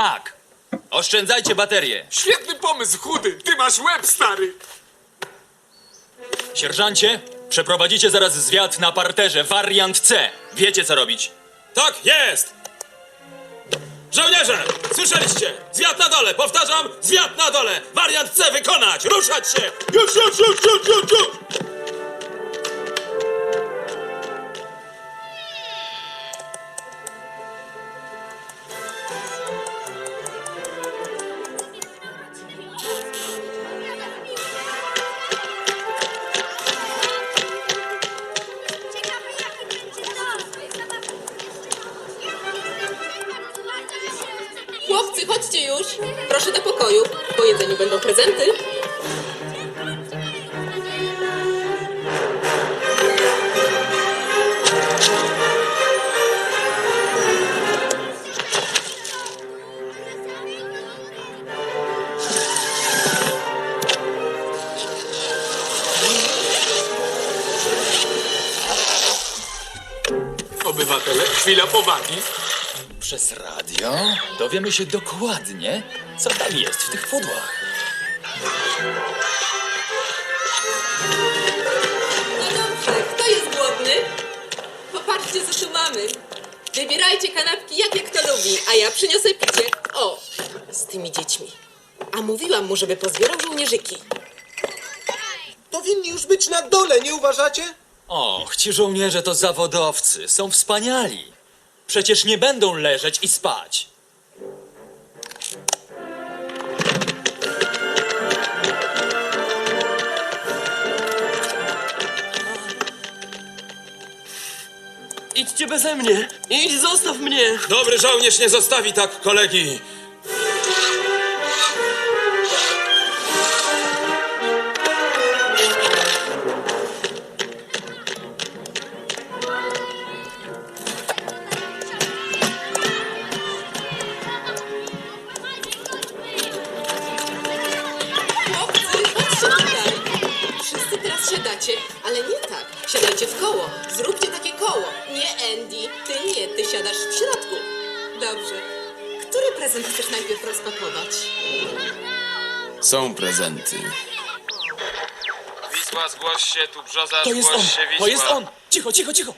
Tak. Oszczędzajcie baterie. Świetny pomysł, chudy! Ty masz łeb, stary! Sierżancie, przeprowadzicie zaraz zwiat na parterze, wariant C. Wiecie co robić. Tak, jest! Żołnierze, słyszeliście? Zwiat na dole, powtarzam, zwiat na dole! Wariant C wykonać, ruszać się! Już, już, już, już, już, już! Chłopcy, chodźcie już. Proszę do pokoju. Po jedzeniu będą prezenty. Obywatele, chwila powagi. Przez radio dowiemy się dokładnie, co tam jest w tych pudłach. No dobrze, kto jest głodny? Popatrzcie, co tu mamy. Wybierajcie kanapki, jakie kto lubi, a ja przyniosę picie. O, z tymi dziećmi. A mówiłam mu, żeby pozbierał żołnierzyki. Powinni już być na dole, nie uważacie? Och, ci żołnierze to zawodowcy, są wspaniali. Przecież nie będą leżeć i spać. Idźcie beze mnie! Idź, zostaw mnie! Dobry żołnierz nie zostawi tak kolegi. Siadacie, ale nie tak. Siadajcie w koło. Zróbcie takie koło. Nie, Andy, ty nie, ty siadasz w środku. Dobrze. Który prezent chcesz najpierw rozpakować? Są prezenty. Wisła, zgłoś się, tu brzoza, To jest on, to jest on. Cicho, cicho, cicho.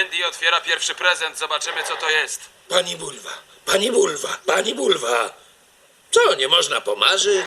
Andy otwiera pierwszy prezent, zobaczymy co to jest. Pani Bulwa, pani Bulwa, pani Bulwa. Co, nie można pomarzyć?